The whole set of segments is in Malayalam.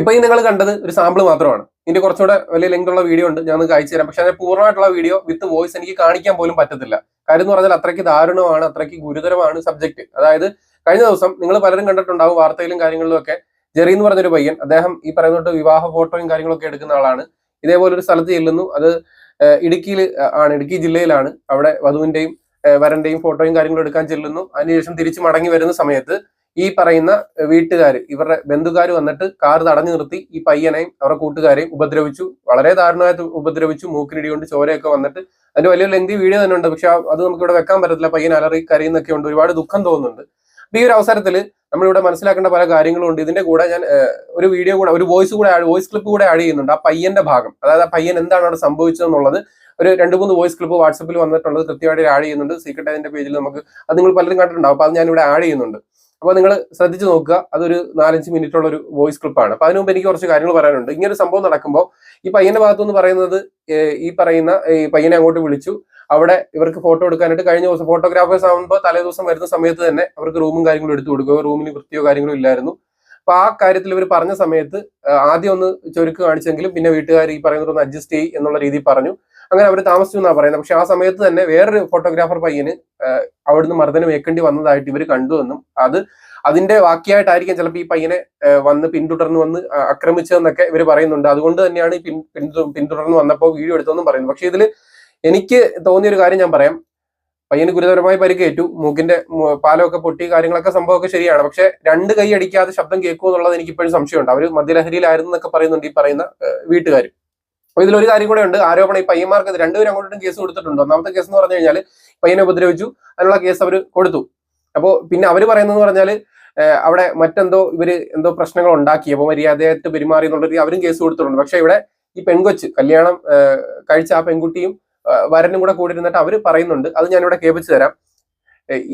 ഇപ്പൊ ഈ നിങ്ങൾ കണ്ടത് ഒരു സാമ്പിൾ മാത്രമാണ്. ഇതിന്റെ കുറച്ചുകൂടെ വലിയ ലെങ്ത് ഉള്ള വീഡിയോ ഉണ്ട്. ഞാൻ അയച്ചു തരാം പക്ഷെ അതിന് പൂർണമായിട്ടുള്ള വീഡിയോ വിത്ത് വോയിസ് എനിക്ക് കാണിക്കാൻ പോലും പറ്റത്തില്ല. കാര്യം എന്ന് പറഞ്ഞാൽ അത്രയ്ക്ക് ദാരുണമാണ് അത്രയ്ക്ക് ഗുരുതരമാണ് സബ്ജക്ട് അതായത് കഴിഞ്ഞ ദിവസം നിങ്ങൾ പലരും കണ്ടിട്ടുണ്ടാവും വാർത്തയിലും കാര്യങ്ങളിലും ഒക്കെ. ജെറി എന്ന് പറഞ്ഞൊരു പയ്യൻ അദ്ദേഹം ഈ പറയുന്നത് വിവാഹ ഫോട്ടോയും കാര്യങ്ങളൊക്കെ എടുക്കുന്ന ആളാണ്. ഇതേപോലെ ഒരു സ്ഥലത്ത് ചെല്ലുന്നു. അത് ഇടുക്കിയിൽ ആണ്. ഇടുക്കി ജില്ലയിലാണ്. അവിടെ വധുവിന്റെയും വരന്റെയും ഫോട്ടോയും കാര്യങ്ങളും എടുക്കാൻ ചെല്ലുന്നു. അതിനുശേഷം തിരിച്ചു മടങ്ങി വരുന്ന സമയത്ത് ഈ പറയുന്ന വീട്ടുകാർ ഇവരുടെ ബന്ധുക്കാർ വന്നിട്ട് കാർ തടഞ്ഞു നിർത്തി ഈ പയ്യനെയും അവരുടെ കൂട്ടുകാരെയും ഉപദ്രവിച്ചു. വളരെ ദാരുണമായിട്ട് ഉപദ്രവിച്ചു മൂക്കിനിടി കൊണ്ട് ചോരയൊക്കെ വന്നിട്ട്. അതിന് വലിയ ലെങ്തി വീഡിയോ തന്നെ ഉണ്ട്. പക്ഷെ അത് നമുക്ക് ഇവിടെ വെക്കാൻ പറ്റത്തില്ല. പയ്യൻ അലറി കരയുന്നൊക്കെ ഉണ്ട്. ഒരുപാട് ദുഃഖം തോന്നുന്നുണ്ട്. അപ്പൊ ഈ ഒരു അവസരത്തിൽ നമ്മളിവിടെ മനസ്സിലാക്കേണ്ട പല കാര്യങ്ങളും ഉണ്ട്. ഇതിന്റെ കൂടെ ഞാൻ ഒരു വീഡിയോ കൂടെ ഒരു വോയിസ് കൂടെ വോയിസ് ക്ലിപ്പ് കൂടെ ആഡ് ചെയ്യുന്നുണ്ട്. ആ പയ്യന്റെ ഭാഗം. അതായത് ആ പയ്യൻ എന്താണ് അവിടെ സംഭവിച്ചതെന്നുള്ളത് ഒരു രണ്ട് മൂന്ന് വോയിസ് ക്ലിപ്പ് വാട്സപ്പിൽ വന്നിട്ടുള്ളത് കൃത്യമായിട്ട് ആഡ് ചെയ്യുന്നുണ്ട്. സീക്രട്ട് അതിന്റെ പേജിൽ നമുക്ക് അത് നിങ്ങൾ പലരും കണ്ടിട്ടുണ്ടാവും. അപ്പൊ അത് ഞാൻ ഇവിടെ ആഡ് ചെയ്യുന്നുണ്ട്. അപ്പൊ നിങ്ങൾ ശ്രദ്ധിച്ച് നോക്കുക. അതൊരു നാലഞ്ച് മിനിറ്റ് ഉള്ള ഒരു വോയിസ് ക്ലിപ്പാണ് അപ്പൊ അതിനു മുമ്പ് എനിക്ക് കുറച്ച് കാര്യങ്ങൾ പറയാനുണ്ട്. ഇങ്ങനെ സംഭവം നടക്കുമ്പോൾ ഈ പയ്യന്റെ ഭാഗത്തു നിന്ന് പറയുന്നത് ഈ പറയുന്ന ഈ പയ്യനെ അങ്ങോട്ട് വിളിച്ചു. അവിടെ ഇവർക്ക് ഫോട്ടോ എടുക്കാനായിട്ട് കഴിഞ്ഞ ദിവസം ഫോട്ടോഗ്രാഫേഴ്സ് ആകുമ്പോൾ തലേ ദിവസം വരുന്ന സമയത്ത് തന്നെ അവർക്ക് റൂമും കാര്യങ്ങളും എടുത്തു കൊടുക്കുക റൂമിന് വൃത്തിയോ കാര്യങ്ങളോ ഇല്ലായിരുന്നു. അപ്പൊ ആ കാര്യത്തിൽ ഇവർ പറഞ്ഞ സമയത്ത് ആദ്യം ഒന്ന് ചുരുക്ക് കാണിച്ചെങ്കിലും പിന്നെ വീട്ടുകാർ ഈ പറയുന്നത് ഒന്ന് അഡ്ജസ്റ്റ് ചെയ്യും എന്നുള്ള രീതിയിൽ പറഞ്ഞു. അങ്ങനെ അവർ താമസിച്ചു എന്നാണ് പറയുന്നത് പക്ഷെ ആ സമയത്ത് തന്നെ വേറൊരു ഫോട്ടോഗ്രാഫർ പയ്യന് അവിടുന്ന് മർദ്ദനം ഏൽക്കേണ്ടി വന്നതായിട്ട് ഇവർ കണ്ടു എന്നും അത് അതിന്റെ ബാക്കിയായിട്ടായിരിക്കും ചിലപ്പോൾ ഈ പയ്യനെ വന്ന് പിന്തുടർന്ന് വന്ന് ആക്രമിച്ചതെന്നൊക്കെ ഇവർ പറയുന്നുണ്ട്. അതുകൊണ്ട് തന്നെയാണ് ഈ പിന്തുടർന്ന് വന്നപ്പോൾ വീഡിയോ എടുത്തതെന്നും പറയുന്നു പക്ഷെ ഇതിൽ എനിക്ക് തോന്നിയ ഒരു കാര്യം ഞാൻ പറയാം. പയ്യന് ഗുരുതരമായി പരിക്കേറ്റു. മൂക്കിന്റെ പാലമൊക്കെ പൊട്ടി കാര്യങ്ങളൊക്കെ സംഭവമൊക്കെ ശരിയാണ്. പക്ഷെ രണ്ട് കൈ അടിക്കാതെ ശബ്ദം കേൾക്കുമെന്നുള്ളത് എനിക്ക് ഇപ്പോഴും സംശയമുണ്ട്. അവർ മദ്യലഹരിയിലായിരുന്നു എന്നൊക്കെ പറയുന്നുണ്ട് ഈ പറയുന്ന വീട്ടുകാർ അപ്പൊ ഇതിലൊരു കാര്യം കൂടെ ഉണ്ട്. ആരോപണം ഈ പയ്യന്മാർക്ക് രണ്ടുപേരും അങ്ങോട്ടും കേസ് കൊടുത്തിട്ടുണ്ട്. ഒന്നാമത്തെ കേസ് എന്ന് പറഞ്ഞു കഴിഞ്ഞാൽ പയ്യനെ ഉപദ്രവിച്ചു. അതിനുള്ള കേസ് അവർ കൊടുത്തു. അപ്പോൾ പിന്നെ അവർ പറയുന്നത് പറഞ്ഞാൽ അവിടെ മറ്റെന്തോ ഇവർ എന്തോ പ്രശ്നങ്ങൾ ഉണ്ടാക്കി. അപ്പോൾ മര്യാദയായിട്ട് പെരുമാറി എന്നുള്ളൊരു അവരും കേസ് കൊടുത്തിട്ടുണ്ട്. പക്ഷെ ഇവിടെ ഈ പെൺകൊച്ച് കല്യാണം കഴിച്ച ആ പെൺകുട്ടിയും വരനും കൂടെ കൂടിയിരുന്നിട്ട് അവർ പറയുന്നുണ്ട്. അത് ഞാനിവിടെ കേൾപ്പിച്ചു തരാം.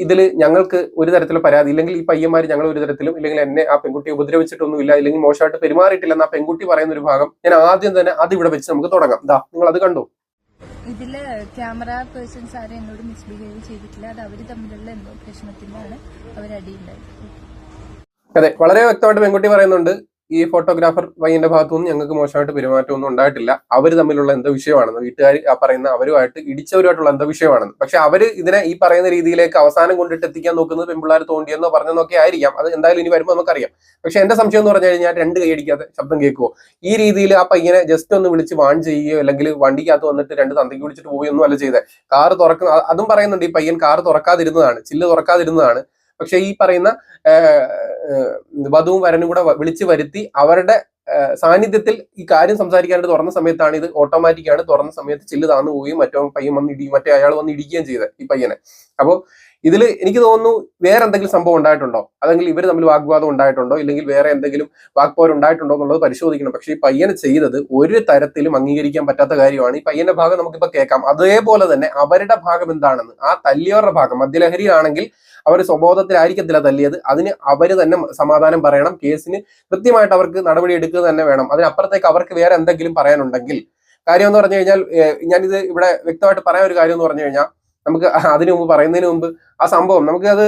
ഇതിൽ ഞങ്ങൾക്ക് ഒരു തരത്തിലുള്ള പരാതി ഇല്ലെങ്കിൽ ഈ പയ്യന്മാർ ഞങ്ങൾ ഒരു തരത്തിലും ഇല്ലെങ്കിൽ എന്നെ ആ പെൺകുട്ടിയെ ഉപദ്രവിച്ചിട്ടൊന്നുമില്ല ഇല്ലെങ്കിൽ മോശമായിട്ട് പെരുമാറിയിട്ടില്ലെന്ന് ആ പെൺകുട്ടി പറയുന്ന ഒരു ഭാഗം ഞാൻ ആദ്യം തന്നെ അത് ഇവിടെ വെച്ച് നമുക്ക് തുടങ്ങാം. ദാ നിങ്ങൾ അത് കണ്ടു? ഇതിൽ ക്യാമറ പേഴ്സൺസ് ആരും എന്നോട് മിസ്ബിഹേവ് ചെയ്തിട്ടില്ല. അത് അവർ തമ്മിലുള്ള എന്തോ പ്രശ്നത്തിലാണ് അവരടിയുണ്ടായത്. അതെ വളരെ വ്യക്തമായിട്ട് പെൺകുട്ടി പറയുന്നുണ്ട്. ഈ ഫോട്ടോഗ്രാഫർ പയ്യന്റെ ഭാഗത്തുനിന്ന് ഞങ്ങൾക്ക് മോശമായിട്ട് പെരുമാറ്റമൊന്നും ഉണ്ടായിട്ടില്ല. അവർ തമ്മിലുള്ള എന്തോ വിഷയമാണെന്ന് വീട്ടുകാർ ആ പറയുന്ന അവരുമായിട്ട് ഇടിച്ചവരുമായിട്ടുള്ള എന്തോ വിഷയമാണെന്ന്. പക്ഷെ അവർ ഇതിനെ ഈ പറയുന്ന രീതിയിലേക്ക് അവസാനം കൊണ്ടിട്ട് എത്തിക്കാൻ നോക്കുന്നത് പെൺപിള്ളേർ തോണ്ടിയെന്നോ പറഞ്ഞെന്നൊക്കെ ആയിരിക്കാം. അത് എന്തായാലും ഇനി വരുമ്പോൾ നമുക്കറിയാം. പക്ഷെ എന്റെ സംശയം എന്ന് പറഞ്ഞു കഴിഞ്ഞാൽ രണ്ട് കൈ അടിക്കാതെ ശബ്ദം കേൾക്കുമോ ഈ രീതിയിൽ ആ പയ്യനെ ജസ്റ്റ് ഒന്ന് വിളിച്ച് വാൺ ചെയ്യുകയോ അല്ലെങ്കിൽ വണ്ടിക്കകത്ത് വന്നിട്ട് രണ്ട് തന്തയ്ക്ക് വിളിച്ചിട്ട് പോവുകയൊന്നും അല്ല ചെയ്തത്. കാറ് തുറക്കുന്ന അതും പറയുന്നുണ്ട് ഈ പയ്യൻ കാറ് തുറക്കാതിരുന്നതാണ് ചില്ല് തുറക്കാതിരുന്നതാണ്. പക്ഷെ ഈ പറയുന്ന വധുവും വരനും കൂടെ വിളിച്ചു വരുത്തി അവരുടെ സാന്നിധ്യത്തിൽ ഈ കാര്യം സംസാരിക്കാനായിട്ട് തുറന്ന സമയത്താണ് ഇത് ഓട്ടോമാറ്റിക്കാണ് തുറന്ന സമയത്ത് ചില്ല് താന്നു പോവുകയും മറ്റോ പയ്യൻ വന്ന് ഇടി മറ്റേ അയാൾ വന്ന് ഇടിക്കുകയും ചെയ്തത് ഈ പയ്യനെ. അപ്പോൾ ഇതിൽ എനിക്ക് തോന്നുന്നു വേറെ എന്തെങ്കിലും സംഭവം ഉണ്ടായിട്ടുണ്ടോ? അല്ലെങ്കിൽ ഇവർ തമ്മിൽ വാഗ്വാദം ഉണ്ടായിട്ടുണ്ടോ? ഇല്ലെങ്കിൽ വേറെ എന്തെങ്കിലും വാക്പോർ ഉണ്ടായിട്ടുണ്ടോ എന്നുള്ളത് പരിശോധിക്കണം. പക്ഷേ ഈ പയ്യനെ ചെയ്തത് ഒരു തരത്തിലും അംഗീകരിക്കാൻ പറ്റാത്ത കാര്യമാണ്. ഈ പയ്യന്റെ ഭാഗം നമുക്കിപ്പോൾ കേൾക്കാം. അതേപോലെ തന്നെ അവരുടെ ഭാഗം എന്താണെന്ന്. ആ തല്ലിയവരുടെ ഭാഗം. മദ്യലഹരിയാണെങ്കിൽ അവർ സ്വബോധത്തിലായിരിക്കത്തില്ല തല്ലിയത്. അതിന് അവർ തന്നെ സമാധാനം പറയണം. കേസിന് കൃത്യമായിട്ട് അവർക്ക് നടപടി എടുക്കുക തന്നെ വേണം. അതിനപ്പുറത്തേക്ക് അവർക്ക് വേറെ എന്തെങ്കിലും പറയാനുണ്ടെങ്കിൽ. കാര്യം എന്ന് പറഞ്ഞു കഴിഞ്ഞാൽ ഞാനിത് ഇവിടെ വ്യക്തമായിട്ട് പറയാൻ ഒരു കാര്യം എന്ന് പറഞ്ഞു കഴിഞ്ഞാൽ നമുക്ക് അതിനു മുമ്പ് പറയുന്നതിന് മുമ്പ് ആ സംഭവം. നമുക്ക് അത്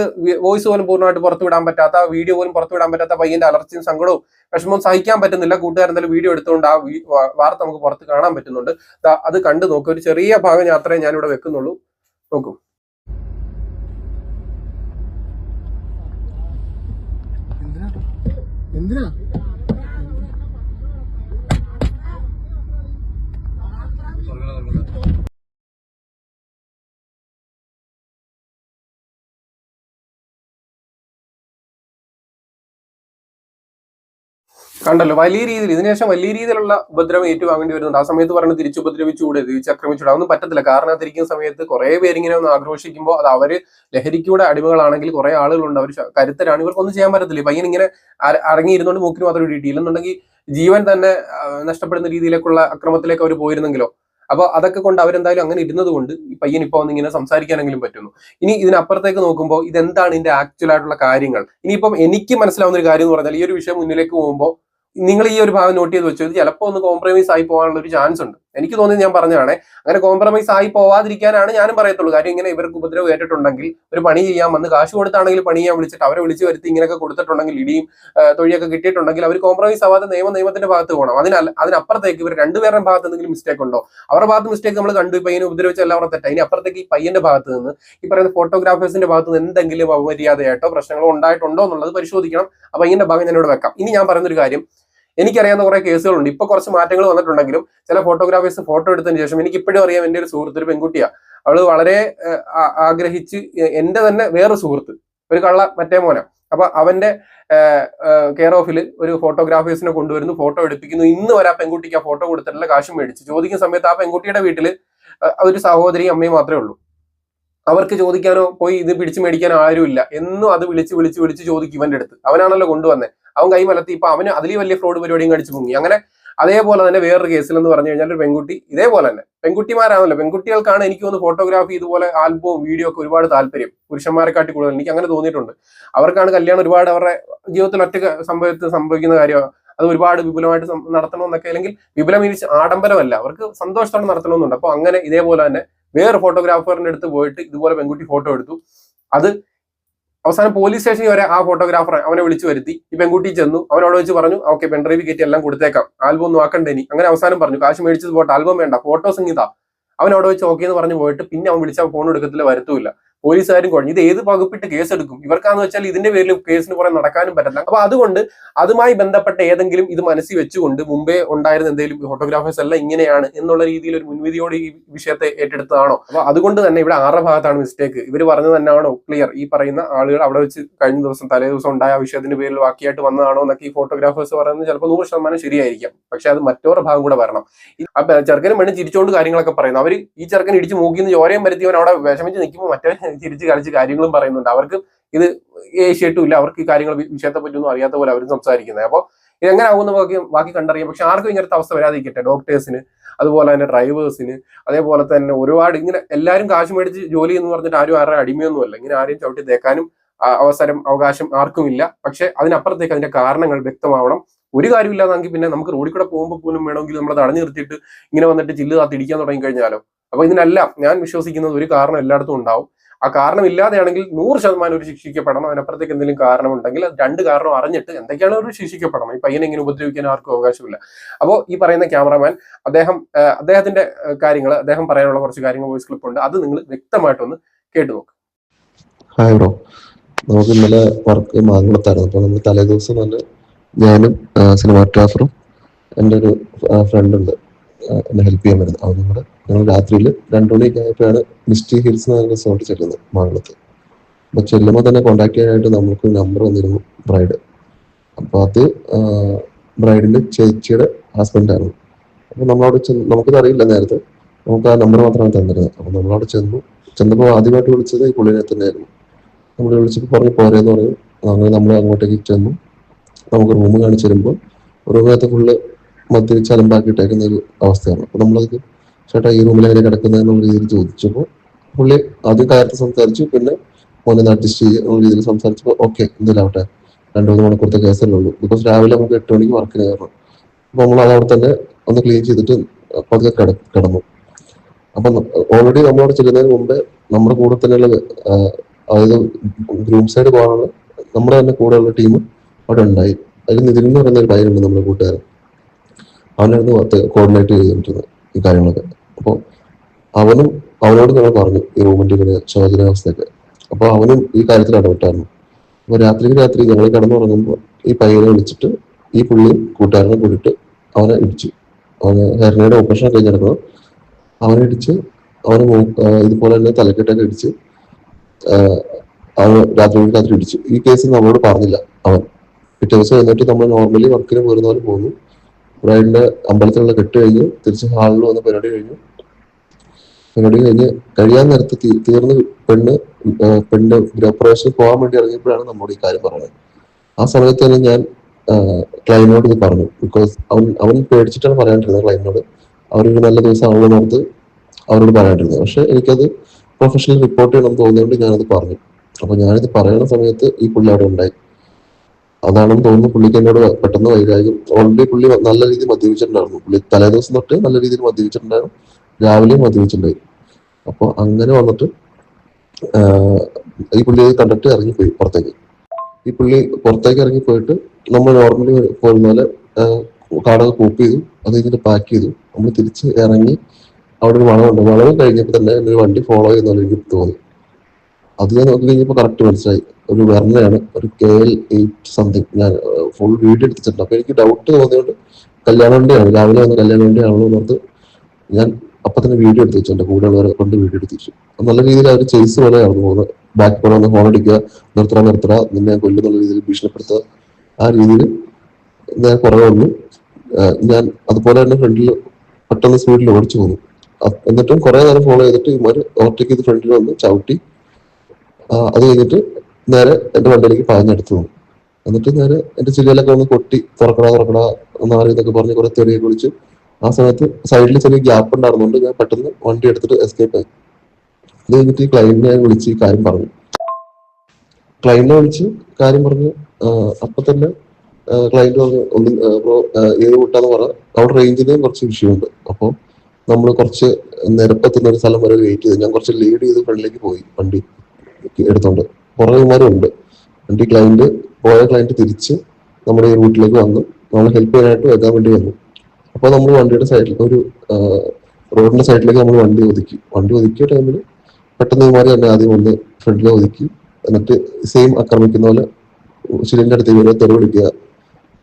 വോയിസ് പോലും പൂർണമായിട്ട് പുറത്തു വിടാൻ പറ്റാത്ത വീഡിയോ പോലും പുറത്തു വിടാൻ പറ്റാത്ത പയ്യന്റെ അലർച്ചയും സങ്കടവും വിഷമവും സഹിക്കാൻ പറ്റുന്നില്ല. കൂട്ടുകാരൻ എന്തായാലും വീഡിയോ എടുത്തുകൊണ്ട് ആ വാർത്ത നമുക്ക് പുറത്ത് കാണാൻ പറ്റുന്നുണ്ട്. അത് കണ്ടു നോക്കുക ഒരു ചെറിയ ഭാഗം യാത്രയെ ഞാൻ ഇവിടെ വെക്കുന്നുള്ളൂ. നോക്കൂ. എന്തിനാ? എന്തിനാ? കണ്ടല്ലോ വലിയ രീതിയിൽ ഇതിനുശേഷം വലിയ രീതിയിലുള്ള ഉപദ്രവം ഏറ്റുവാങ്ങേണ്ടി വരുന്നുണ്ട്. ആ സമയത്ത് പറഞ്ഞ് തിരിച്ചു ഉപദ്രവിച്ചുകൂടെ തിരിച്ച് ആക്രമിച്ചുകൂടെ അതൊന്നും പറ്റത്തില്ല. കാരണം അതിരിക്കുന്ന സമയത്ത് കുറെ പേരിങ്ങനെ ഒന്ന് ആഘോഷിക്കുമ്പോൾ അത് അവർ ലഹരിക്കൂടെ അടിമകളാണെങ്കിൽ കുറെ ആളുകളുണ്ട്. അവർ കരുത്തരാണ്. ഇവർക്കൊന്നും ചെയ്യാൻ പറ്റത്തില്ല. പയ്യൻ ഇങ്ങനെ അടങ്ങിയിരുന്നുകൊണ്ട് മൂക്കിന് മാത്രം ഇടിയിട്ടില്ല എന്നുണ്ടെങ്കിൽ ജീവൻ തന്നെ നഷ്ടപ്പെടുന്ന രീതിയിലേക്കുള്ള അക്രമത്തിലേക്ക് അവർ പോയിരുന്നെങ്കിലോ? അപ്പൊ അതൊക്കെ കൊണ്ട് അവരെന്തായാലും അങ്ങനെ ഇരുന്നത് കൊണ്ട് ഈ പയ്യൻ ഇപ്പൊ വന്ന് ഇങ്ങനെ സംസാരിക്കാനെങ്കിലും പറ്റുന്നു. ഇനി ഇതിനപ്പുറത്തേക്ക് നോക്കുമ്പോൾ ഇതെന്താണ് ഇതിന്റെ ആക്ച്വൽ ആയിട്ടുള്ള കാര്യങ്ങൾ? ഇനിയിപ്പം എനിക്ക് മനസ്സിലാവുന്ന ഒരു കാര്യം എന്ന് പറഞ്ഞാൽ ഈ ഒരു വിഷയം മുന്നിലേക്ക് പോകുമ്പോൾ നിങ്ങൾ ഈ ഒരു ഭാഗം നോട്ട് ചെയ്ത് വെച്ചു. ചിലപ്പോൾ ഒന്ന് കോംപ്രമൈസ് ആയി പോകാനുള്ള ഒരു ചാൻസ് ഉണ്ട്. എനിക്ക് തോന്നിയത് ഞാൻ പറഞ്ഞതാണ്. അങ്ങനെ കോംപ്രമൈസ് ആയി പോവാതിരിക്കാനാണ് ഞാനും പറയത്തുള്ളൂ. കാര്യം ഇങ്ങനെ ഇവർക്ക് ഉപദ്രവം ഏറ്റിട്ടുണ്ടെങ്കിൽ ഒരു പണി ചെയ്യാൻ വന്ന് കാശ് കൊടുത്താണെങ്കിൽ പണി ചെയ്യാൻ വിളിച്ചിട്ട് അവരെ വിളിച്ച് വരുത്തി ഇങ്ങനെയൊക്കെ കൊടുത്തിട്ടുണ്ടെങ്കിൽ ഇടിയും തൊഴിയൊക്കെ കിട്ടിയിട്ടുണ്ടെങ്കിൽ അവർ കോംപ്രമൈസ് ആവാതെ നിയമ നിയമത്തിന്റെ ഭാഗത്ത് പോകണം. അതിനല്ല അതിനപ്പുറത്തേക്ക് ഇവർ രണ്ടുപേരുടെ ഭാഗത്ത് എന്തെങ്കിലും മിസ്റ്റേക്ക് ഉണ്ടോ? അവരുടെ ഭാഗത്ത് മിസ്റ്റേക്ക് നമ്മൾ കണ്ടു. പയ്യനെ ഉപദ്രവിച്ച എല്ലാവരും തെറ്റ്. ഇനി അപ്പുറത്തേക്ക് ഈ പയ്യന്റെ ഭാഗത്ത് നിന്ന് ഈ പറയുന്ന ഫോട്ടോഗ്രാഫേഴ്സിന്റെ ഭാഗത്ത് നിന്ന് എന്തെങ്കിലും അപമര്യാദയായിട്ടോ പ്രശ്നങ്ങളോ ഉണ്ടായിട്ടുണ്ടോ എന്നുള്ളത് പരിശോധിക്കണം. അപ്പൊ ഇങ്ങനെ ഭാഗം ഞാനിവിടെ വെക്കാം. ഇനി ഞാൻ പറയുന്ന ഒരു കാര്യം. എനിക്കറിയാവുന്ന കുറെ കേസുകളുണ്ട്. ഇപ്പൊ കുറച്ച് മാറ്റങ്ങൾ വന്നിട്ടുണ്ടെങ്കിലും ചില ഫോട്ടോഗ്രാഫേഴ്സ് ഫോട്ടോ എടുത്തതിന് ശേഷം എനിക്ക് ഇപ്പോഴും അറിയാം എന്റെ ഒരു സുഹൃത്ത് ഒരു പെൺകുട്ടിയാ. അവൾ വളരെ ആഗ്രഹിച്ച് എന്റെ തന്നെ വേറെ സുഹൃത്ത് ഒരു കള്ള മറ്റേ മോന. അപ്പൊ അവന്റെ കെയർ ഓഫിൽ ഒരു ഫോട്ടോഗ്രാഫേഴ്സിനെ കൊണ്ടുവരുന്നു ഫോട്ടോ എടുപ്പിക്കുന്നു. ഇന്ന് വരെ ആ പെൺകുട്ടിക്ക് ആ ഫോട്ടോ കൊടുത്തിട്ടുള്ള കാശും മേടിച്ചു. ചോദിക്കുന്ന സമയത്ത് ആ പെൺകുട്ടിയുടെ വീട്ടിൽ ഒരു സഹോദരി അമ്മയും മാത്രമേ ഉള്ളൂ. അവർക്ക് ചോദിക്കാനോ പോയി ഇത് പിടിച്ചു മേടിക്കാനോ ആരുമില്ല. എന്നും അത് വിളിച്ച് വിളിച്ച് വിളിച്ച് ചോദിക്കും ഇവന്റെ അടുത്ത്. അവനാണല്ലോ കൊണ്ടുവന്നത് അവൻ കൈ മലത്തി ഇപ്പൊ അവന് അതിൽ വലിയ ഫ്രോഡ് പരിപാടിയും കടിച്ചു മുങ്ങി. അങ്ങനെ അതേപോലെ തന്നെ വേറൊരു കേസിൽ എന്ന് പറഞ്ഞു കഴിഞ്ഞാൽ ഒരു പെൺകുട്ടി. ഇതേപോലെ തന്നെ. പെൺകുട്ടിമാരാണല്ലോ. പെൺകുട്ടികൾക്കാണ് എനിക്ക് ഒന്ന് ഫോട്ടോഗ്രാഫി ഇതുപോലെ ആൽബവും വീഡിയോ ഒക്കെ ഒരുപാട് താല്പര്യം. പുരുഷന്മാരെക്കാട്ടി കൂടുതൽ. എനിക്ക് അങ്ങനെ തോന്നിയിട്ടുണ്ട്. അവർക്കാണ് കല്യാണം ഒരുപാട് അവരുടെ ജീവിതത്തിൽ ഒറ്റ സംഭവത്തിൽ സംഭവിക്കുന്ന കാര്യമാണ് അത് ഒരുപാട് വിപുലമായിട്ട് നടത്തണമെന്നൊക്കെ. അല്ലെങ്കിൽ വിപുലം മീൻസ് ആഡംബരമല്ല. അവർക്ക് സന്തോഷത്തോടെ നടത്തണമെന്നുണ്ട്. അപ്പൊ അങ്ങനെ ഇതേപോലെ തന്നെ വേറെ ഫോട്ടോഗ്രാഫറിന്റെ അടുത്ത് പോയിട്ട് ഇതുപോലെ പെൺകുട്ടി ഫോട്ടോ എടുത്തു. അത് അവസാനം പോലീസ് സ്റ്റേഷനിൽ വരെ ആ ഫോട്ടോഗ്രാഫറെ അവനെ വിളിച്ചു വരുത്തി. ഈ പെൺകുട്ടി ചെന്നു. അവനോട് വെച്ച് പറഞ്ഞു ഓക്കെ പെൺഡ്രൈവ് കയറ്റി എല്ലാം കൊടുത്തേക്കാം. ആൽബം ഒന്നും ആക്കണ്ട ഇനി? അങ്ങനെ അവസാനം പറഞ്ഞു കാശ് മേടിച്ചത് പോട്ടെ ആൽബം വേണ്ട ഫോട്ടോസ് ഇങ്ങിതാ അവനോട് വെച്ച് ഓക്കെ എന്ന് പറഞ്ഞു പോയിട്ട് പിന്നെ അവൻ വിളിച്ച ഫോൺ എടുക്കത്തില്ല വരത്തുമില്ല പോലീസുകാരും കുഴഞ്ഞു ഇത് ഏത് വകുപ്പിട്ട് കേസെടുക്കും? ഇവർക്കാന്ന് വെച്ചാൽ ഇതിന്റെ പേരിൽ കേസിന് കുറെ നടക്കാനും പറ്റില്ല അപ്പൊ അതുകൊണ്ട് അതുമായി ബന്ധപ്പെട്ട ഏതെങ്കിലും ഇത് മനസ്സിൽ വെച്ചുകൊണ്ട് മുമ്പേ ഉണ്ടായിരുന്ന എന്തെങ്കിലും ഫോട്ടോഗ്രാഫേഴ്സ് എല്ലാം ഇങ്ങനെയാണ് എന്നുള്ള രീതിയിൽ ഒരു മുൻവിധിയോട് ഈ വിഷയത്തെ ഏറ്റെടുത്തതാണോ? അപ്പൊ അതുകൊണ്ട് തന്നെ ഇവിടെ ആറ് ഭാഗത്താണ് മിസ്റ്റേക്ക് ഇവർ പറഞ്ഞത് തന്നെയാണോ ക്ലിയർ ഈ പറയുന്ന ആളുകൾ അവിടെ വെച്ച് കഴിഞ്ഞ ദിവസം തലേ ദിവസം ഉണ്ടായ വിഷയത്തിന്റെ പേരിൽ ബാക്കിയായിട്ട് വന്നതാണോ എന്നൊക്കെ ഈ ഫോട്ടോഗ്രാഫേഴ്സ് പറയുന്നത് ചിലപ്പോൾ നൂറ് ശതമാനം ശരിയായിരിക്കാം. പക്ഷെ അത് മറ്റൊരു ഭാഗം കൂടെ വരണം. ചെറുക്കനും വേണ്ടി ചിരിച്ചുകൊണ്ട് കാര്യങ്ങളൊക്കെ പറയുന്നു. അവർ ഈ ചെറുക്കൻ ഇടിച്ച് മൂക്കിന്ന് ചോരയും വരുത്തിയവൻ അവിടെ വിഷമിച്ച് നിൽക്കുമ്പോൾ മറ്റവൻ ചിരിച്ച് കളിച്ച് കാര്യങ്ങളും പറയുന്നുണ്ട്. അവർക്ക് ഇത് ഏഷ്യായിട്ടും ഇല്ല. അവർക്ക് ഈ കാര്യങ്ങൾ വിഷയത്തെ പറ്റിയൊന്നും അറിയാത്ത പോലെ അവരും സംസാരിക്കുന്നത്. അപ്പോൾ ഇതെങ്ങനെ ആകുമെന്ന് ബാക്കി ബാക്കി കണ്ടറിയാം. പക്ഷെ ആർക്കും ഇങ്ങനത്തെ അവസ്ഥ വരാതിരിക്കട്ടെ. ഡോക്ടേഴ്സിന് അതുപോലെ തന്നെ ഡ്രൈവേഴ്സിന് അതേപോലെ തന്നെ ഒരുപാട് ഇങ്ങനെ എല്ലാവരും കാശ് മേടിച്ച് ജോലി എന്ന് പറഞ്ഞിട്ട് ആരും ആരുടെ അടിമയൊന്നുമല്ല. ഇങ്ങനെ ആരെയും ചവിട്ടി തേക്കാനും അവസരം അവകാശം ആർക്കും ഇല്ല പക്ഷെ അതിനപ്പുറത്തേക്ക് അതിന്റെ കാരണങ്ങൾ വ്യക്തമാവണം. ഒരു കാര്യമില്ലാതെങ്കിൽ പിന്നെ നമുക്ക് റോഡിൽ കൂടെ പോകുമ്പോൾ പോലും വേണമെങ്കിൽ നമ്മൾ തടഞ്ഞു നിർത്തിയിട്ട് ഇങ്ങനെ വന്നിട്ട് ചില്ല് തുടങ്ങി കഴിഞ്ഞാലോ അപ്പൊ ഇതിനെല്ലാം ഞാൻ വിശ്വസിക്കുന്നത് ഒരു കാരണം എല്ലായിടത്തും ഉണ്ടാവും. ആ കാരണം ഇല്ലാതെയാണെങ്കിൽ നൂറ് ശതമാനം ഒരു ശിക്ഷിക്കപ്പെടണം. അതിനപ്പുറത്തേക്ക് എന്തെങ്കിലും കാരണമുണ്ടെങ്കിൽ അത് രണ്ട് കാരണം അറിഞ്ഞിട്ട് എന്തൊക്കെയാണ് ഒരു ശിക്ഷിക്കപ്പെടണം. ഈ പയ്യനെ ഇങ്ങനെ ഉപദ്രവിക്കാൻ ആർക്കും അവകാശമില്ല. അപ്പോൾ ഈ പറയുന്ന ക്യാമറമാൻ അദ്ദേഹം അദ്ദേഹത്തിന്റെ കാര്യങ്ങൾ അദ്ദേഹം പറയാനുള്ള കുറച്ച് കാര്യങ്ങൾ വോയിസ് ക്ലിപ്പ് ഉണ്ട്. അത് നിങ്ങൾ വ്യക്തമായിട്ടൊന്ന് കേട്ടു നോക്ക്. ഹായ് ബ്രോ നമുക്ക് ഇന്നലെ വർക്ക് മാങ്കുളത്തായിരുന്നു. അപ്പോൾ നമ്മൾ തലേ ദിവസം തന്നെ ഞാനും സിനിമാറ്റോഗ്രാഫറും എന്റെ ഒരു ഫ്രണ്ട് ഉണ്ട്. എന്നെ ഹെൽപ്പ് ചെയ്യാൻ വരുന്നത് അത് കൂടെ ഞങ്ങൾ രാത്രിയിൽ രണ്ടു മണിയൊക്കെ ആയപ്പോഴാണ് മിസ്റ്റി ഹിൽസ് എന്ന് പറയുന്ന റിസോർട്ട് ചെല്ലുന്നത് മാങ്ങളത്ത് അപ്പോൾ ചെല്ലുമ്പോൾ തന്നെ കോൺടാക്ട് ചെയ്യാനായിട്ട് നമ്മൾക്ക് നമ്പർ വന്നിരുന്നു ബ്രൈഡ് അപ്പോൾ അത് ബ്രൈഡിന്റെ ചേച്ചിയുടെ ഹസ്ബൻഡായിരുന്നു അപ്പോൾ നമ്മളവിടെ ചെന്ന് നമുക്കത് അറിയില്ല നേരത്തെ. നമുക്ക് ആ നമ്പർ മാത്രമാണ് തന്നിരുന്നത്. അപ്പോൾ നമ്മളവിടെ ചെന്നു. ചെന്നപ്പോൾ ആദ്യമായിട്ട് വിളിച്ചത് ഈ പുള്ളിനെ തന്നെയായിരുന്നു. നമ്മൾ വിളിച്ചപ്പോൾ പറഞ്ഞു പോരെന്ന് പറയും അങ്ങനെ നമ്മൾ അങ്ങോട്ടേക്ക് ചെന്നു. നമുക്ക് റൂം കാണിച്ചു തരുമ്പോൾ റൂമിനകത്ത് ഫുള്ള് മദ്യപിച്ച് അലമ്പാക്കിയിട്ടേക്കുന്ന ഒരു അവസ്ഥയാണ്. അപ്പൊ നമ്മളത് ചേട്ടാ ഈ റൂമിൽ എങ്ങനെ കിടക്കുന്നത് എന്നുള്ള രീതിയിൽ ചോദിച്ചപ്പോൾ പുള്ളി ആദ്യം കാര്യത്തിൽ സംസാരിച്ചു പിന്നെ മോനെ അഡ്ജസ്റ്റ് ചെയ്യുക എന്നുള്ള രീതിയിൽ സംസാരിച്ചപ്പോൾ ഓക്കെ എന്തിലാവട്ടെ രണ്ടു മൂന്ന് മണിക്കൂറത്തെ കേസല്ലേ ഉള്ളൂ. ബിക്കോസ് രാവിലെ നമുക്ക് എട്ട് മണിക്ക് വർക്കിന് കയറണം. അപ്പൊ നമ്മൾ അതവിടെ തന്നെ ഒന്ന് ക്ലീൻ ചെയ്തിട്ട് പതുക്കെ കിട കിടന്നു. അപ്പം ഓൾറെഡി നമ്മളവിടെ ചെല്ലുന്നതിന് മുമ്പേ നമ്മുടെ കൂടെ തന്നെയുള്ള അതായത് ഗ്രൂം സൈഡ് പോകാനുള്ള നമ്മുടെ തന്നെ കൂടെയുള്ള ടീം അവിടെ ഉണ്ടായി. അതിൽ നിതിൻ എന്ന് പറയുന്ന ഒരു പയ്യനുണ്ട് നമ്മുടെ കൂട്ടുകാരൻ. അവനായിരുന്നു കോർഡിനേറ്റ് ചെയ്തിട്ടുള്ളത് ഈ കാര്യങ്ങളൊക്കെ. അപ്പോൾ അവനും അവനോട് ഞങ്ങൾ പറഞ്ഞു ഈ റൂമിന്റെ ഇങ്ങനെ ശോചനാവസ്ഥയൊക്കെ. അപ്പോൾ അവനും ഈ കാര്യത്തിൽ ഇടപെട്ടായിരുന്നു. അപ്പോൾ രാത്രിക്ക് രാത്രി ഞങ്ങൾ കിടന്നുറങ്ങുമ്പോൾ ഈ പയ്യനെ വിളിച്ചിട്ട് ഈ പുള്ളിയും കൂട്ടുകാരനെ കൂടിയിട്ട് അവനെ ഇടിച്ചു. അവന് ഹെർണയുടെ ഓപ്പറേഷൻ ഒക്കെ കിടക്കണം അവനെ ഇടിച്ച് അവന് ഇതുപോലെ തന്നെ തലക്കെട്ടൊക്കെ ഇടിച്ച് അവന് രാത്രി രാത്രി ഇടിച്ചു. ഈ കേസ് നമ്മളോട് പറഞ്ഞില്ല അവൻ. പിറ്റേ ദിവസം എന്നിട്ട് നമ്മൾ നോർമലി വർക്കിന് പോരുന്ന പോകുന്നു. ബ്രൈഡിന്റെ അമ്പലത്തിലുള്ള കെട്ട് കഴിഞ്ഞു. തിരിച്ച് ഹാളിൽ വന്ന് പരിപാടി കഴിഞ്ഞു. പരിപാടി കഴിഞ്ഞ് കഴിയാൻ നേരത്ത് തീർന്ന് പെണ്ണ് പെണ്ണിന്റെ ഗൃഹപ്രവേശനം പോകാൻ വേണ്ടി ഇറങ്ങിയപ്പോഴാണ് നമ്മോട് ഈ കാര്യം പറഞ്ഞത്. ആ സമയത്ത് തന്നെ ഞാൻ ക്ലൈമിനോട് ഇത് പറഞ്ഞു. ബിക്കോസ് അവൻ അവൻ പേടിച്ചിട്ടാണ് പറയാണ്ടിരുന്നത് ക്ലൈമിനോട് അവരൊരു നല്ല ദിവസം ആണെന്ന് ഓർത്ത് അവരോട് പറയാണ്ടിരുന്നത്. പക്ഷെ എനിക്കത് പ്രൊഫഷണൽ റിപ്പോർട്ട് ചെയ്യണം തോന്നിയതുകൊണ്ട് ഞാനത് പറഞ്ഞു. അപ്പൊ ഞാനിത് പറയുന്ന സമയത്ത് ഈ പുള്ളി അവിടെ ഉണ്ടായി. അതാണെന്ന് തോന്നുന്നു പുള്ളിക്ക് എന്നോട് പെട്ടെന്ന് വൈകാര്യം ഓൾറെഡി പുള്ളി നല്ല രീതിയിൽ മദ്യപിച്ചിട്ടുണ്ടായിരുന്നു. പുള്ളി തലേ ദിവസം തൊട്ട് നല്ല രീതിയിൽ മദ്യപിച്ചിട്ടുണ്ടായിരുന്നു. രാവിലെയും മദ്യപിച്ചിട്ടുണ്ടായി അപ്പോൾ അങ്ങനെ വന്നിട്ട് ഈ പുള്ളി കണ്ടിട്ട് ഇറങ്ങിപ്പോയി പുറത്തേക്ക്. ഈ പുള്ളി പുറത്തേക്ക് ഇറങ്ങി പോയിട്ട് നമ്മൾ നോർമലി പോകുന്ന പോലെ കാടൊക്കെ കൂപ്പ് ചെയ്തു അത് കഴിഞ്ഞിട്ട് പാക്ക് ചെയ്തു. നമ്മൾ തിരിച്ച് ഇറങ്ങി അവിടെ ഒരു വളവുണ്ട് വളവ് കഴിഞ്ഞപ്പോൾ തന്നെ ഒരു വണ്ടി ഫോളോ ചെയ്യുന്ന തോന്നി. അത് ഞാൻ നോക്കി കഴിഞ്ഞപ്പോൾ കറക്റ്റ് മനസ്സിലായി. ഒരു വെർണയാണ് ഒരു കെ എൽ എയ്റ്റ് സംതിങ് ഞാൻ ഫുൾ വീഡിയോ എടുത്തിട്ടുണ്ട്. അപ്പൊ എനിക്ക് ഡൗട്ട് തോന്നിയോണ്ട് കല്യാണ വണ്ടിയാണ് രാവിലെ വന്ന് കല്യാണ വണ്ടിയാണല്ലോ എന്നത് ഞാൻ അപ്പൊ തന്നെ വീഡിയോ എടുത്ത് വെച്ചു എന്റെ കൂടെയുള്ളവരെ കൊണ്ട് വീഡിയോ എടുത്ത് നല്ല രീതിയിൽ അവർ ചെയ്സ് പോലെയായിരുന്നു പോകുന്നത്. ബാക്ക് പോലെ ഒന്ന് ഹോൺ അടിക്കുക നിർത്തറ നിർത്തറ നിന്നെ കൊല്ലുന്നുള്ള രീതിയിൽ ഭീഷണിപ്പെടുത്തുക ആ രീതിയിൽ ഞാൻ കുറേ വന്നു. ഞാൻ അതുപോലെ തന്നെ ഫ്രണ്ടിൽ പെട്ടെന്ന് സ്പീഡിൽ ഓടിച്ചു പോന്നു. എന്നിട്ടും കുറെ നേരം ഫോളോ ചെയ്തിട്ട് ഇവർ ഓവർടേക്ക് ചെയ്ത് ഫ്രണ്ടിൽ വന്ന് ചവിട്ടി. അത് കഴിഞ്ഞിട്ട് നേരെ എന്റെ വണ്ടിയിലേക്ക് പാഞ്ഞെടുത്തു എന്നിട്ട് നേരെ എന്റെ ചില്ലയിലൊക്കെ ഒന്ന് കൊട്ടി തുറക്കടാ തുറക്കടാ നാല് എന്നൊക്കെ പറഞ്ഞ് കുറെ തെറിയൊക്കെ വിളിച്ചു ആ സമയത്ത് സൈഡിൽ ചെറിയ ഗ്യാപ്പ് ഉണ്ടായിരുന്നുണ്ട് ഞാൻ പെട്ടെന്ന് വണ്ടി എടുത്തിട്ട് എസ്കേപ്പ് ആയി. അത് കഴിഞ്ഞിട്ട് ഈ ക്ലൈന്റിനെ ഞാൻ വിളിച്ച് കാര്യം പറഞ്ഞു. ക്ലൈന്റിനെ വിളിച്ച് കാര്യം പറഞ്ഞു അപ്പൊ തന്നെ ക്ലൈന്റ് പറഞ്ഞു ഒന്ന് ബ്രോ ഏത് കൂട്ടാന്ന് പറഞ്ഞാൽ അവിടെ റേഞ്ചിന്റെയും കുറച്ച് വിഷയമുണ്ട്. അപ്പോൾ നമ്മൾ കുറച്ച് നിരപ്പെത്തുന്ന ഒരു സ്ഥലം വരെ വെയിറ്റ് ചെയ്ത്. ഞാൻ കുറച്ച് ലീഡ് ചെയ്ത് ഫ്രണ്ടിലേക്ക് പോയി വണ്ടി എടുത്തോണ്ട്. പുറകുമാരും ഉണ്ട് വണ്ടി ക്ലയന്റ് പോയ ക്ലയന്റ് തിരിച്ച് നമ്മുടെ ഈ റൂട്ടിലേക്ക് വന്നു. നമ്മളെ ഹെൽപ്പ് ചെയ്യാനായിട്ട് എത്താൻ വേണ്ടി വന്നു. അപ്പോൾ നമ്മൾ വണ്ടിയുടെ സൈഡിൽ ഒരു റോഡിന്റെ സൈഡിലേക്ക് നമ്മൾ വണ്ടി ഒതുക്കി. വണ്ടി ഒതുക്കിയ ടൈമിൽ പെട്ടെന്ന് ഇമാരി തന്നെ ആദ്യം വന്ന് ഫ്രണ്ടിൽ ഒതുക്കി. എന്നിട്ട് സെയിം ആക്രമിക്കുന്ന പോലെ ശിലിന്റെ അടുത്ത് ഇവരെ തെറി വിളിക്കുക.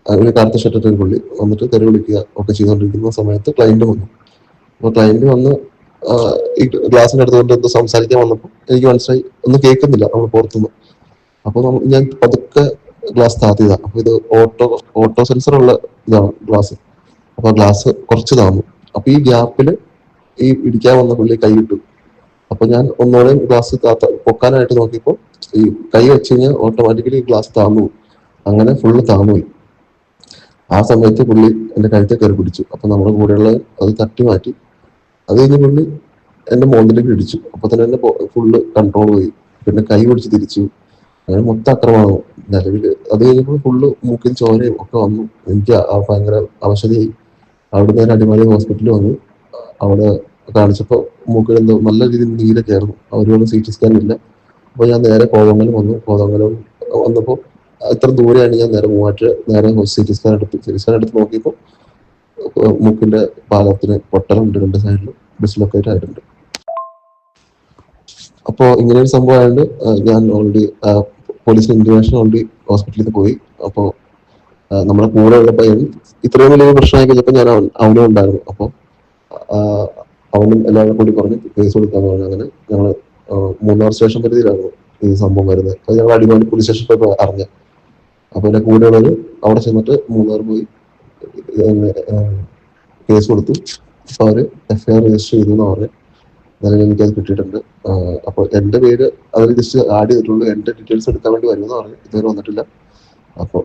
ഒരു കറുത്ത ഷട്ടറ്റിൽ പുള്ളി വന്നിട്ട് തെറി വിളിക്കുക ഒക്കെ ചെയ്തുകൊണ്ടിരിക്കുന്ന സമയത്ത് ക്ലയന്റ് വന്നു. അപ്പോൾ ക്ലയന്റ് വന്ന് ആ, ഈ കൊണ്ട് എന്തോ സംസാരിക്കാൻ വന്നപ്പോൾ എനിക്ക് മനസ്സിലായി ഒന്നും കേൾക്കുന്നില്ല നമ്മൾ പുറത്തുനിന്ന്. അപ്പോൾ ഞാൻ പതുക്കെ ഗ്ലാസ് താത്തിയതാ. അപ്പൊ ഇത് ഓട്ടോ ഓട്ടോ സെൻസർ ഉള്ള ഇതാണ് ഗ്ലാസ്. അപ്പൊ ഗ്ലാസ് കുറച്ച് താന്നു. അപ്പൊ ഈ ഗ്യാപ്പിൽ ഈ ഇടിക്കാൻ വന്ന പുള്ളി കൈ ഇട്ടു. അപ്പൊ ഞാൻ ഒന്നോടെ ഗ്ലാസ് താത്ത പൊക്കാനായിട്ട് നോക്കിയപ്പോൾ ഈ കൈ വെച്ച് കഴിഞ്ഞാൽ ഓട്ടോമാറ്റിക്കലി ഗ്ലാസ് താന്നു. അങ്ങനെ ഫുള്ള് താന്നുപോയി. ആ സമയത്ത് പുള്ളി എന്റെ കഴുത്തെ കയറി പിടിച്ചു. അപ്പൊ നമ്മുടെ കൂടെയുള്ള അത് തട്ടി മാറ്റി അത് കഴിഞ്ഞ് പുള്ളി എന്റെ മോന്തിലേക്ക് ഇടിച്ചു. അപ്പൊ തന്നെ എന്റെ ഫുള്ള് കൺട്രോൾ പോയി. പിന്നെ കൈ പിടിച്ച് തിരിച്ചു. അങ്ങനെ മൊത്തം അക്രമമാകും നിലവിൽ അത് കഴിഞ്ഞപ്പോൾ ഫുള്ള് മൂക്കിൽ ചോരയും ഒക്കെ വന്നു. എനിക്ക് ഭയങ്കര അവശതയായി. അവിടുന്ന് ഞാൻ അടിമാലി ഹോസ്പിറ്റലിൽ വന്നു. അവിടെ കാണിച്ചപ്പോൾ മൂക്കിൽ എന്തോ നല്ല രീതിയിൽ നീരൊക്കെ ആയിരുന്നു അവരോട് സി ടി സ്കാൻ ഇല്ല. അപ്പോൾ ഞാൻ നേരെ കോതമംഗലം വന്നു. കോതമംഗലം വന്നപ്പോൾ എത്ര ദൂരെയാണ് ഞാൻ നേരെ മൂവാറ്റ് നേരെ സി ടി സ്കാൻ എടുത്തു. സി ടി സ്കാൻ എടുത്ത് നോക്കിയപ്പോൾ മൂക്കിന്റെ ഭാഗത്തിന് പൊട്ടലുണ്ട് രണ്ട് സൈഡിലും ഡിസ്ലൊക്കേറ്റ് ആയിട്ടുണ്ട്. അപ്പോ ഇങ്ങനെ ഒരു സംഭവം ആയതുകൊണ്ട് ഞാൻ ഓൾറെഡി പോലീസ് ഇൻഫർമേഷൻ ഓൾറെഡി ഹോസ്പിറ്റലിൽ പോയി. അപ്പോ നമ്മുടെ കൂടെ ഉള്ള പയ്യൻ ഇത്രയും വലിയ പ്രശ്നമായി കഴിഞ്ഞപ്പോൾ ഞാൻ അവനും ഉണ്ടായിരുന്നു. അപ്പോൾ അവനും എല്ലാവരും കൂടി പറഞ്ഞ് കേസ് കൊടുക്കാൻ പറഞ്ഞു. അങ്ങനെ ഞങ്ങൾ മൂന്നാർ സ്റ്റേഷൻ പരിധിയിലായിരുന്നു ഈ സംഭവം വരുന്നത്. അത് ഞങ്ങൾ അടിമാലി പോലീസ് സ്റ്റേഷൻ പോയി അറിഞ്ഞ. അപ്പോൾ എന്റെ കൂടെയുള്ളവർ അവിടെ ചെന്നിട്ട് മൂന്നാർ പോയി കേസ് കൊടുത്തു. അപ്പോൾ അവർ എഫ്ഐആർ രജിസ്റ്റർ ചെയ്തു എന്ന് പറഞ്ഞു. എന്നാലും എനിക്കത് കിട്ടിയിട്ടുണ്ട്. അപ്പോൾ എന്റെ പേര് അവർ ജസ്റ്റ് ആഡ് ചെയ്തിട്ടുള്ളൂ. എന്റെ ഡീറ്റെയിൽസ് എടുക്കാൻ വേണ്ടി വരുമെന്ന് പറഞ്ഞു. ഇതുവരെ വന്നിട്ടില്ല. അപ്പോൾ